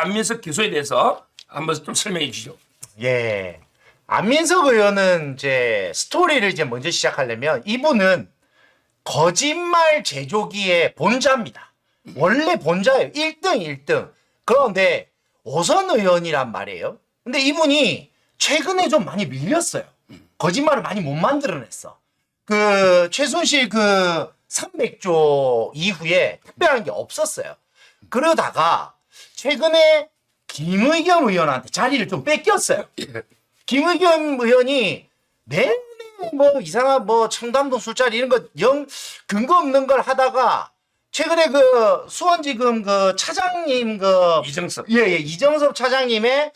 안민석 기소에 대해서 한번 좀 설명해 주시죠. 예. 안민석 의원은 이제 스토리를 이제 먼저 시작하려면 이분은 거짓말 제조기의 본자입니다. 원래 본자예요. 1등 1등. 그런데 오선 의원이란 말이에요. 근데 이분이 최근에 좀 많이 밀렸어요. 거짓말을 많이 못 만들어냈어. 그 최순실 그 300조 이후에 특별한 게 없었어요. 그러다가 최근에 김의겸 의원한테 자리를 좀 뺏겼어요. 김의겸 의원이 내내 뭐 이상한 뭐 청담동 술자리 이런 거 영 근거 없는 걸 하다가 최근에 그 수원지검 그 차장님 그 이정섭. 예 예 이정섭 차장님의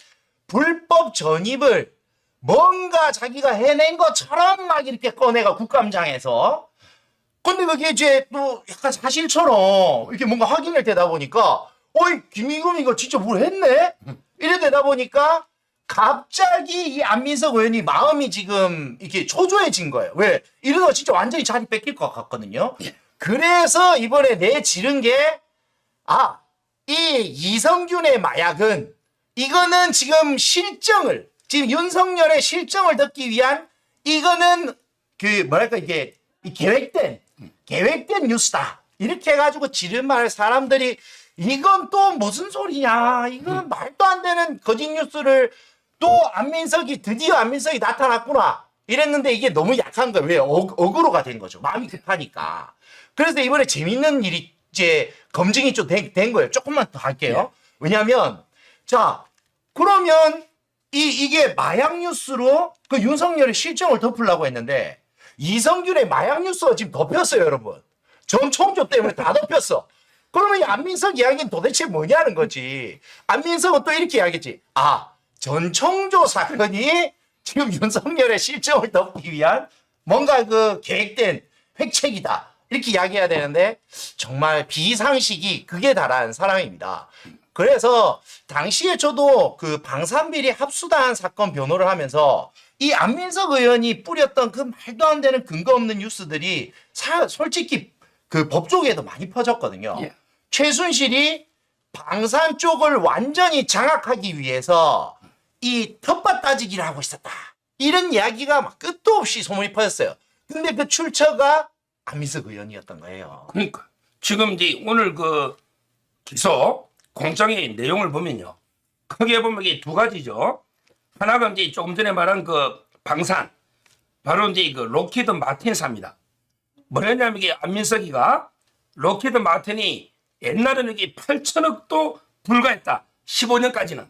불법 전입을 뭔가 자기가 해낸 것처럼 막 이렇게 꺼내가 국감장에서 근데 그게 이제 또 약간 사실처럼 이렇게 뭔가 확인을 되다 보니까 어이 김의겸 이거 진짜 뭘 했네? 이래 되다 보니까 갑자기 이 안민석 의원이 마음이 지금 이렇게 초조해진 거예요. 왜? 이러다가 진짜 완전히 자리 뺏길 것 같거든요. 그래서 이번에 내지른 게 아, 이 이성균의 마약은 이거는 지금 실정을 지금 윤석열의 실정을 듣기 위한 이거는 그 뭐랄까 이게 이 계획된 계획된 뉴스다. 이렇게 해가지고 지른말 사람들이 이건 또 무슨 소리냐 이거는 말도 안 되는 거짓 뉴스를 또 안민석이 드디어 안민석이 나타났구나. 이랬는데 이게 너무 약한 거예요. 왜? 어, 억울로가 된 거죠. 마음이 급하니까. 그래서 이번에 재밌는 일이 이제 검증이 좀 된 거예요. 조금만 더 할게요. 왜냐하면 자 그러면 이 이게 마약 뉴스로 그 윤석열의 실정을 덮으려고 했는데 이성균의 마약 뉴스가 지금 덮였어요, 여러분. 전 총조 때문에 다 덮였어. 그러면 이 안민석 이야기는 도대체 뭐냐는 거지. 안민석은 또 이렇게 이야기했지. 아, 전 총조 사건이 지금 윤석열의 실정을 덮기 위한 뭔가 그 계획된 획책이다. 이렇게 이야기해야 되는데 정말 비상식이 극에 달한 사람입니다. 그래서 당시에 저도 그 방산비리 합수단 사건 변호를 하면서 이 안민석 의원이 뿌렸던 그 말도 안 되는 근거 없는 뉴스들이 사, 솔직히 그 법조계에도 많이 퍼졌거든요. 예. 최순실이 방산 쪽을 완전히 장악하기 위해서 이 텃밭 따지기를 하고 있었다. 이런 이야기가 막 끝도 없이 소문이 퍼졌어요. 근데 그 출처가 안민석 의원이었던 거예요. 그러니까 지금 이제 오늘 그 기소 공장의 내용을 보면요. 크게 보면 이게 두 가지죠. 하나가 이제 조금 전에 말한 그 방산, 바로 이제 그 로키드 마틴사입니다. 뭐냐면 이게 안민석이가 로키드 마틴이 옛날에는 이게 8천억도 불과했다. 15년까지는.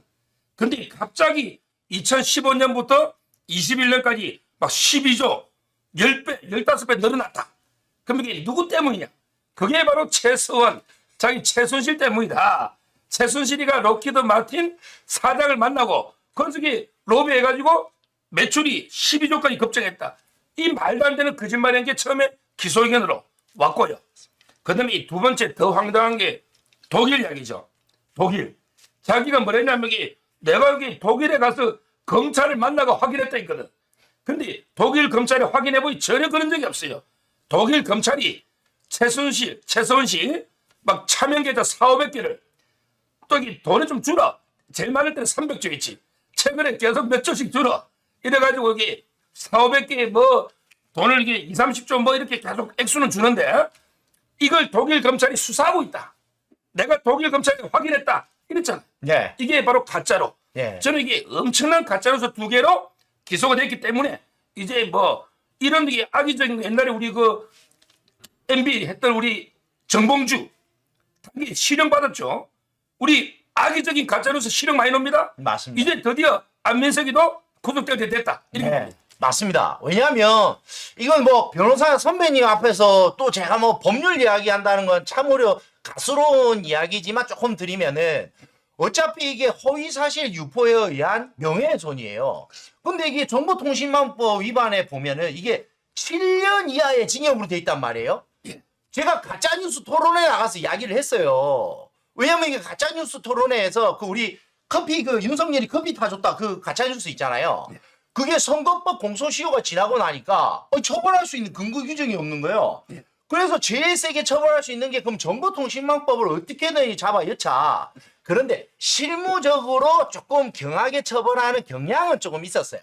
근데 갑자기 2015년부터 21년까지 막 12조, 10배, 15배 늘어났다. 그럼 이게 누구 때문이냐? 그게 바로 최서원, 자기 최순실 때문이다. 최순실이가 럭키드 마틴 사장을 만나고 건석이 로비해가지고 매출이 12조까지 급증했다. 이 말도 안 되는 거짓말인 게 처음에 기소 의견으로 왔고요. 그 다음에 이 두 번째 더 황당한 게 독일 이야기죠. 독일. 자기가 뭐랬냐면 이게 내가 여기 독일에 가서 검찰을 만나고 확인했다 했거든. 근데 독일 검찰이 확인해보니 전혀 그런 적이 없어요. 독일 검찰이 최순실, 최선실 막 차명 계좌 4, 500개를 또 이게 돈을 좀 줄어. 제일 많을 때는 300조 있지. 최근에 계속 몇 조씩 줄어. 이래가지고 여기 4, 500개 뭐 돈을 이게 2, 30조 뭐 이렇게 계속 액수는 주는데 이걸 독일 검찰이 수사하고 있다. 내가 독일 검찰이 확인했다. 이랬잖아. 예. 이게 바로 가짜로. 예. 저는 이게 엄청난 가짜로서 두 개로 기소가 됐기 때문에 이제 뭐 이런 게 악의적인 거 옛날에 우리 그 MB 했던 우리 정봉주 단기 실형 받았죠. 우리 악의적인 가짜로서 실형 많이 놉니다. 맞습니다. 이제 드디어 안민석이도 구속될 됐다. 이렇게 네, 봅니다. 맞습니다. 왜냐하면 이건 뭐 변호사 선배님 앞에서 또 제가 뭐 법률 이야기 한다는 건 참으로 가스로운 이야기지만 조금 드리면은 어차피 이게 허위 사실 유포에 의한 명예훼손이에요. 근데 이게 정보통신망법 위반에 보면은 이게 7년 이하의 징역으로 돼 있단 말이에요. 제가 가짜뉴스 토론회 나가서 이야기를 했어요. 왜냐면 이게 가짜뉴스 토론회에서 그 우리 커피 그 윤석열이 커피 타줬다 그 가짜뉴스 있잖아요. 그게 선거법 공소시효가 지나고 나니까 어, 처벌할 수 있는 근거 규정이 없는 거예요. 그래서 제일 세게 처벌할 수 있는 게 그럼 정보통신망법을 어떻게든 잡아 여차. 그런데 실무적으로 조금 경하게 처벌하는 경향은 조금 있었어요.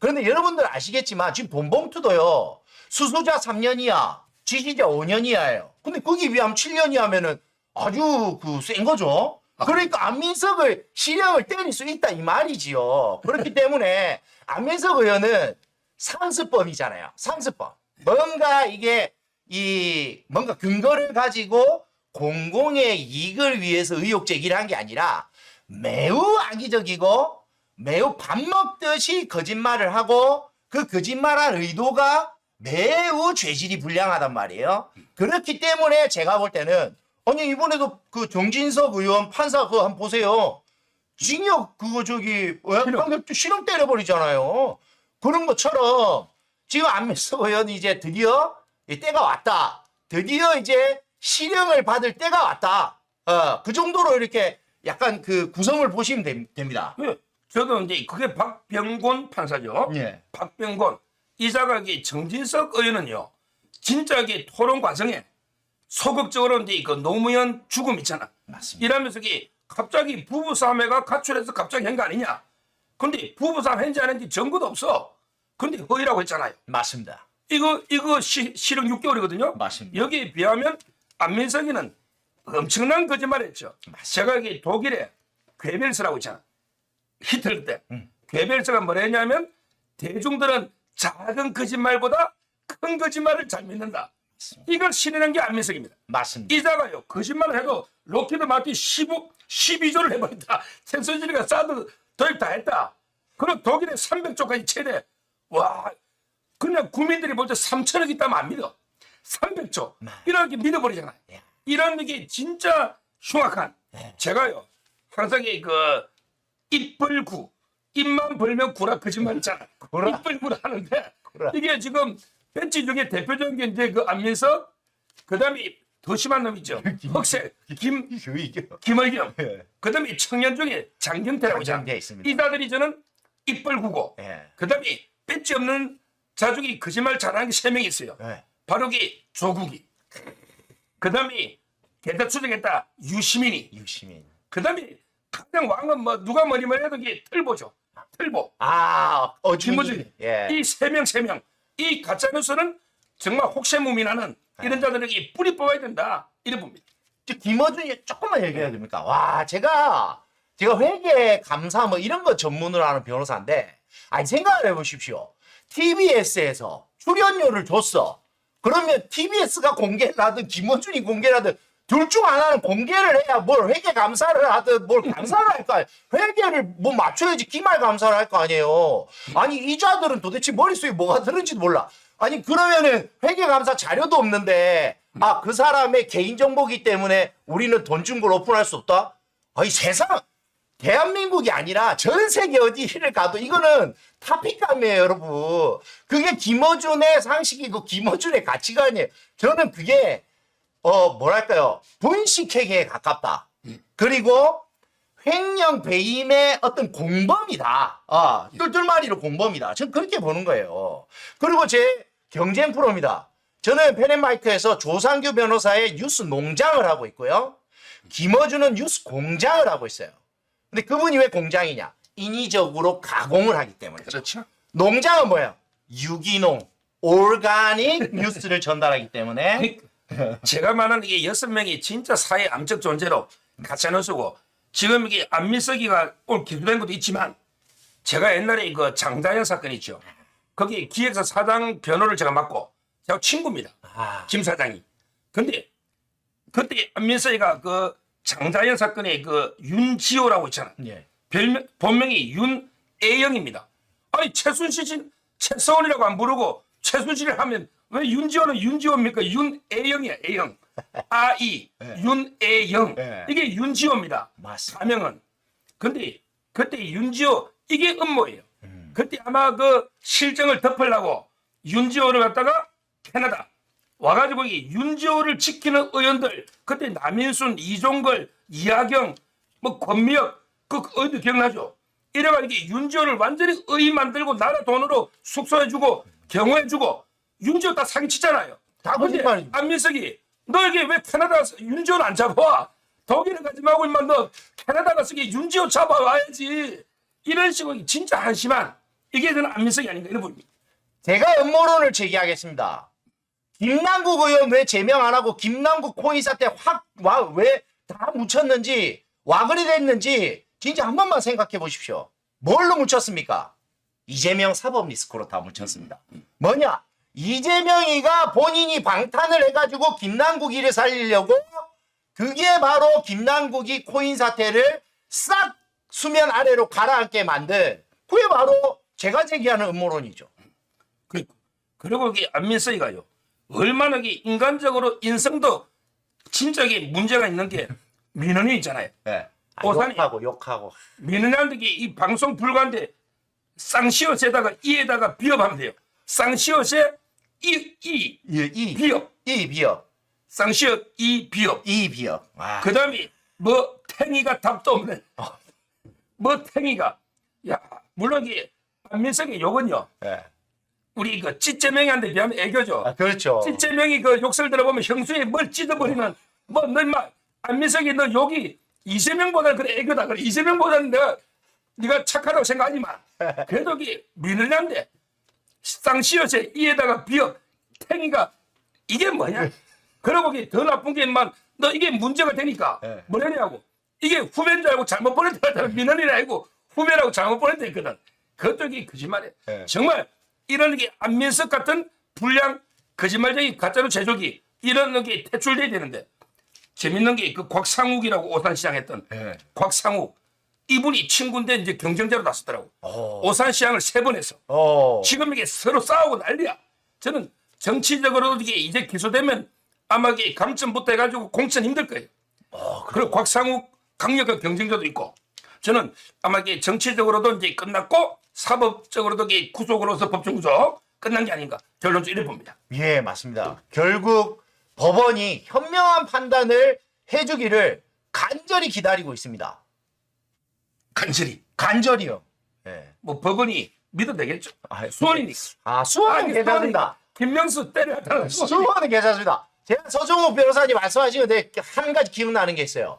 그런데 여러분들 아시겠지만 지금 돈봉투도요. 수수자 3년 이하, 지시자 5년 이하예요. 근데 거기 비하면 7년 이하면은 아주 그 센 거죠. 그러니까 안민석을 실형을 때릴 수 있다 이 말이지요. 그렇기 때문에 안민석 의원은 상습범이잖아요. 상습범. 뭔가 이게 이 뭔가 근거를 가지고 공공의 이익을 위해서 의혹 제기를 한 게 아니라 매우 악의적이고 매우 밥 먹듯이 거짓말을 하고 그 거짓말한 의도가 매우 죄질이 불량하단 말이에요. 그렇기 때문에 제가 볼 때는 아니 이번에도 그 정진석 의원 판사 그거 한번 보세요. 징역 그거 저기 왜 실형. 방금 실형 때려버리잖아요. 그런 것처럼 지금 안민석 의원이 이제 드디어 이 때가 왔다. 드디어 이제 실형을 받을 때가 왔다. 어, 그 정도로 이렇게 약간 그 구성을 보시면 됨- 됩니다. 예, 저도 이제 그게 박병곤 판사죠. 예. 박병곤 이게 정진석 의원은요. 진짜 이게 토론 과정에 소극적으로 이제 그 노무현 죽음 있잖아. 맞습니다. 이러면서 이게 갑자기 부부싸움회가 가출해서 갑자기 한 거 아니냐. 근데 부부싸움 했는지 안 했는지 증거도 없어. 근데 허위라고 했잖아요. 맞습니다. 이거 이거 시, 실형 6개월이거든요. 맞습니다. 여기에 비하면 안민석이는 엄청난 거짓말했죠. 제가 여기 독일에 괴벨스라고 있잖아. 히틀 때 음. 괴벨스가 뭐랬냐면 대중들은 작은 거짓말보다 큰 거짓말을 잘 믿는다. 이걸 신뢰한 게 안민석입니다. 맞습니다. 이자가요 거짓말을 해도 로키드 마틴 15, 12조를 해버린다. 텐서지리가 사드 도입 다 했다. 그리고 독일의 300조까지 최대. 와 그냥 국민들이 볼 때 3천억 있다면 안 믿어. 300조 이렇게 믿어버리잖아요. 네. 이런 게 진짜 흉악한. 네. 제가요 항상 이그 입벌구 입만 벌면 구라 거짓말 있잖아. 구라. 입벌구를 하는데 구라. 이게 지금 벤치 중에 대표적인 게 이제 그 안민석 그 다음에 더 심한 놈이죠. 흑색 김 김의겸. 예. 그 다음에 청년 중에 장경태라고. 장경태 있습니다. 이자들이 저는 입벌구고. 예. 그 다음에 벤치 없는 자중이 거짓말 잘하는 게 세 명 있어요. 예. 바로 게 조국이. 그 다음에 대대 추정했다 유시민이. 유시민. 그 다음에 가장 왕은 뭐 누가 뭐니 뭐니 해도 이게 틀보죠. 틀보. 아, 어, 김어준. 예. 이세 명 세 명. 이 가짜 뉴스는 정말 혹세무민하는 네. 이런 자들에게 뿌리 뽑아야 된다. 이래 봅니다. 저 김어준이 조금만 얘기해야 됩니까? 와, 제가 제가 회계 감사 뭐 이런 거 전문으로 하는 변호사인데, 아니 생각을 해보십시오. TBS에서 출연료를 줬어. 그러면 TBS가 공개를 하든 김어준이 공개를 하든 둘 중 하나는 공개를 해야 뭘 회계 감사를 하든 뭘 감사를 아니에요. 회계를 뭐 맞춰야지 기말 감사를 할 거 아니에요. 아니 이자들은 도대체 머릿속에 뭐가 들은지도 몰라. 아니 그러면은 회계 감사 자료도 없는데 아 그 사람의 개인 정보기 때문에 우리는 돈 준 걸 오픈할 수 없다? 아니 세상 대한민국이 아니라 전 세계 어디를 가도 이거는 타픽감이에요, 여러분. 그게 김어준의 상식이고 김어준의 가치관이에요. 저는 그게 어 뭐랄까요 분식회계에 가깝다. 그리고 횡령 배임의 어떤 공범이다. 아, 똘똘마리로 공범이다. 저는 그렇게 보는 거예요. 그리고 제 경쟁 프로입니다. 저는 펜앤마이크에서 조상규 변호사의 뉴스 농장을 하고 있고요. 김어준은 뉴스 공장을 하고 있어요. 근데 그분이 왜 공장이냐? 인위적으로 가공을 하기 때문에. 그렇죠. 농장은 뭐예요? 유기농, 올가닉 뉴스를 전달하기 때문에. 제가 말하는 이게 여섯 명이 진짜 사회 암적 존재로 가짜 뉴스고 지금 이게 안민석이가 오늘 기소된 것도 있지만 제가 옛날에 그 장다현 사건 있죠. 거기 기획사 사장 변호를 제가 맡고 제가 친구입니다. 아, 김 사장이. 근데 그때 안민석이가 그 장다현 사건의 그 윤지호라고 있잖아. 예. 별명 본명이 윤애영입니다. 아니 최순실 씨 최서원이라고 안 부르고 최순실을 하면 왜 윤지호는 윤지호입니까? 윤애영이야 애영. 아이 윤애영 네. 이게 윤지호입니다. 맞습니다. 가명은. 근데 그때 윤지호 이게 음모예요. 음. 그때 아마 그 실정을 덮으려고 윤지호를 갖다가 캐나다 와가지고 이 윤지호를 지키는 의원들 그때 남인순, 이종걸, 이하경, 뭐 권미혁 그 어디 기억나죠? 이래가지고 이게 윤지호를 완전히 의 만들고 나라 돈으로 숙소해주고 경호해주고 윤지호 다 사기치잖아요. 다 거짓말이지. 안민석이 너에게 왜 캐나다 윤지호를 안 잡아와? 독일에 가지 말고 임마 너 캐나다 가서 이 윤지호 잡아와야지. 이런 식으로 진짜 한심한 이게 저는 안민석이 아닌가 이런 부분입니다. 제가 음모론을 제기하겠습니다. 김남국 의원 왜 제명 안 하고 김남국 코인 사태 확 와 왜 다 묻혔는지 와그리 됐는지 진짜 한 번만 생각해 보십시오. 뭘로 묻혔습니까? 이재명 사법 리스크로 다 묻혔습니다. 뭐냐? 이재명이가 본인이 방탄을 해가지고 김남국 일을 살리려고 그게 바로 김남국이 코인 사태를 싹 수면 아래로 가라앉게 만든 그게 바로 제가 제기하는 음모론이죠. 그, 그리고 이게 안민석이가요. 얼마나 인간적으로 인성도 이게 문제가 있는 게 민원이 있잖아요. 네. 아, 오산이- 욕하고 욕하고 민원한테 이 방송 불가인데 쌍시옷에다가 이에다가 비업하면 돼요. 쌍시옷에 이, 이, 이, 이, 비업. 이 비역 쌍시옷 이 비업. 이 비역 아, 그 다음에 뭐 탱이가 답도 없는 뭐 탱이가? 야 물론 이게 안민석의 욕은요. 예. 우리 그 찌재명이한테 비하면 애교죠. 아 그렇죠. 찌재명이 그 욕설 들어보면 형수에 뭘 찢어버리는 뭐너 임마 안민석이 너 욕이 이재명보다는 그래 애교다. 그래 이재명보다는 내가 네가 착하다고 생각하지만 그래도 이게 민원한데 쌍시옷에 이에다가 비어 탱이가 이게 뭐냐? 그러고 이게 더 나쁜 게 임마 너 이게 문제가 되니까 네. 뭐냐냐고. 이게 후배인 줄 알고 잘못 보냈다 민원이라 알고 후배라고 잘못 보냈다 했거든. 그것도 이게 거짓말이야. 네. 정말 이런 게 안민석 같은 불량 거짓말쟁이 가짜로 제조기 이런 게 퇴출돼야 되는데 재밌는 게 그 곽상욱이라고 오산시장 했던 예. 곽상욱 이분이 친구인데 이제 경쟁자로 나섰더라고 어. 오산시장을 세 번 해서 어. 지금 이게 서로 싸우고 난리야. 저는 정치적으로도 이게 이제 기소되면 아마 이게 감점부터 해가지고 공천 힘들 거예요. 그리고 곽상욱 강력한 경쟁자도 있고 저는 아마 이게 정치적으로도 이제 끝났고 사법적으로도 이게 구속으로서 법정 구속 끝난 게 아닌가 결론적으로 이래 봅니다. 예 맞습니다 결국 법원이 현명한 판단을 해주기를 간절히 기다리고 있습니다 간절히 간절히요 예. 뭐 법원이 믿어도 되겠죠. 아, 수원이니까. 아 수원은 괜찮습니다 김명수 때려야 수원은 괜찮습니다 제가 서종욱 변호사님 말씀하신 건데 한 가지 기억나는 게 있어요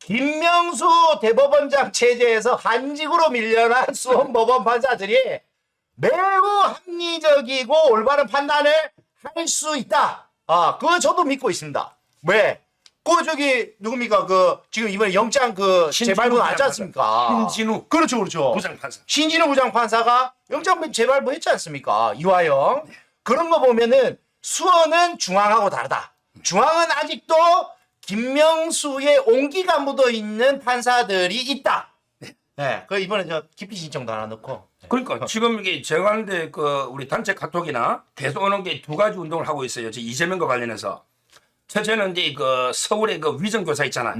김명수 대법원장 체제에서 한직으로 밀려난 수원 법원 판사들이 매우 합리적이고 올바른 판단을 할 수 있다. 아, 그거 저도 믿고 있습니다. 왜? 그 저기 누굽니까? 그 지금 이번에 영장 그 신진우 재발부 나왔지 부장판사. 않습니까? 신진우 그렇죠, 그렇죠. 부장판사. 신진우 부장 판사가 영장 재발부 했지 않습니까? 이화영. 그런 거 보면은 수원은 중앙하고 다르다. 중앙은 아직도 김명수의 온기가 묻어 있는 판사들이 있다. 네, 그 이번에 저 기피 신청도 하나 넣고. 그러니까 지금 이게 제가 하는데 그 우리 단체 카톡이나 계속 오는 게 두 가지 운동을 하고 있어요. 저 이재명과 관련해서 첫째는 이제 그 서울의 그 위정 교사 있잖아.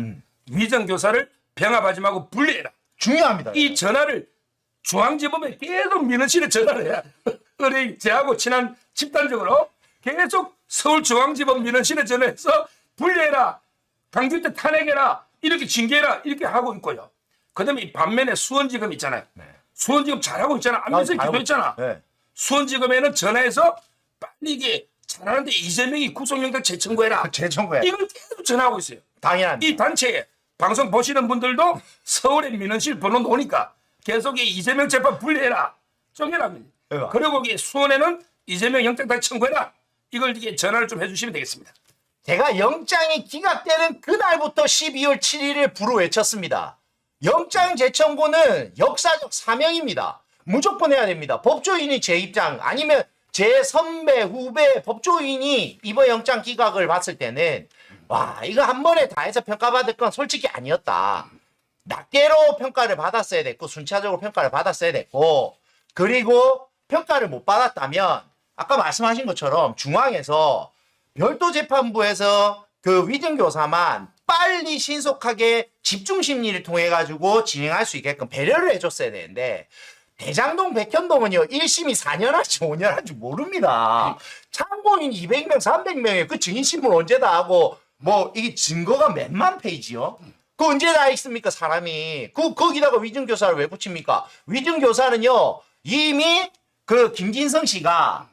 위정 교사를 병합하지 말고 분리해라. 중요합니다. 이 전화를 중앙지법에 계속 민원실에 전화를 해야 우리 제하고 친한 집단적으로 계속 서울중앙지법 민원실에 전화해서 분리해라. 강규태 탄핵해라. 이렇게 징계해라. 이렇게 하고 있고요. 그 다음에 이 반면에 수원지검 있잖아요. 수원지검 잘하고 있잖아. 안민석 잘하고- 기소했잖아. 네. 수원지검에는 전화해서 빨리 이게 잘하는데 이재명이 구속영장 재청구해라. 재청구해. 이걸 계속 전화하고 있어요. 당연합니다. 이 단체에 방송 보시는 분들도 서울의 민원실 번호 놓으니까 계속 이 이재명 재판 분리해라. 쪼개라면. 네. 그리고 이 수원에는 이재명 영장 다시 청구해라. 이걸 이게 전화를 좀 해주시면 되겠습니다. 제가 영장이 기각되는 그날부터 12월 7일을 불어 외쳤습니다. 영장 재청구는 역사적 사명입니다. 무조건 해야 됩니다. 법조인이 제 입장 아니면 제 선배 후배 법조인이 이번 영장 기각을 봤을 때는 와 이거 한 번에 다 해서 평가받을 건 솔직히 아니었다. 낱개로 평가를 받았어야 됐고 순차적으로 평가를 받았어야 됐고 그리고 평가를 못 받았다면 아까 말씀하신 것처럼 중앙에서 별도 재판부에서 그 위증교사만 빨리 신속하게 집중 심리를 통해 가지고 진행할 수 있게끔 배려를 해줬어야 되는데 대장동 백현동은요 1심이 4년 할지 5년 할지 모릅니다. 참고인 200명 300명에 그 증인신문 언제 다 하고 뭐 이게 증거가 몇만 페이지요? 그 언제 다 있습니까 사람이 그 거기다가 위증교사를 왜 붙입니까? 위증교사는요 이미 그 김진성 씨가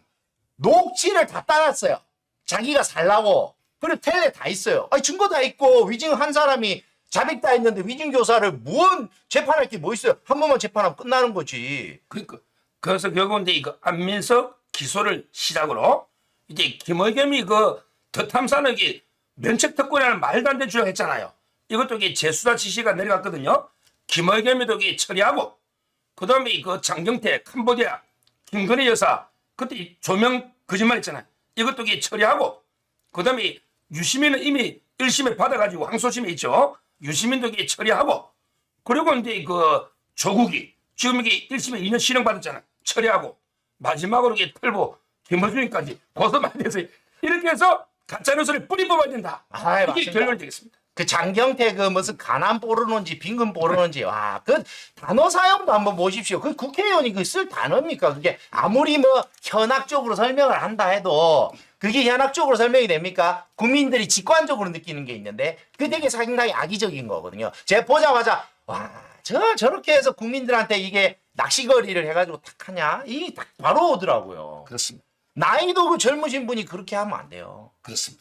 녹취를 다 따놨어요. 자기가 살라고 그리고 텔레 다 있어요. 아니 증거 다 있고 위증 한 사람이 자백 다 했는데 위증 교사를 뭔 재판할 게 뭐 있어요? 한 번만 재판하면 끝나는 거지. 그러니까 그래서 결국 이제 이거 안민석 기소를 시작으로 이제 김의겸이 그 더탐사는 이게 면책 특권이라는 말도 안 되는 주장 했잖아요. 이것도 이게 재수사 지시가 내려갔거든요. 김의겸이도 이게 처리하고 그다음에 그 장경태 캄보디아 김건희 여사 그때 이 조명 거짓말했잖아요. 이것도 이게 처리하고 그다음에 유시민은 이미 1심에 받아가지고 항소심에 있죠. 유시민도 처리하고 그리고 이제 그 조국이 지금 이게 1심에 2년 실형 받았잖아요. 처리하고 마지막으로 이게 털보 김어준까지 벗어나야 돼서 이렇게 해서 가짜 뉴스를 뿌리 뽑아야 된다. 아이, 이게 맞습니다. 결론이 되겠습니다. 그 장경태 그 무슨 가난 모르는지 빈금 모르는지 와 그 단어 사용도 한번 보십시오. 그 국회의원이 그 쓸 단어입니까? 그게 아무리 뭐 현학적으로 설명을 한다 해도 그게 현학적으로 설명이 됩니까? 국민들이 직관적으로 느끼는 게 있는데 그 되게 상당히 악의적인 거거든요. 제가 보자마자 와 저 저렇게 해서 국민들한테 이게 낚시거리를 해가지고 탁 하냐 이 딱 바로 오더라고요. 그렇습니다. 나이도 그 젊으신 분이 그렇게 하면 안 돼요. 그렇습니다.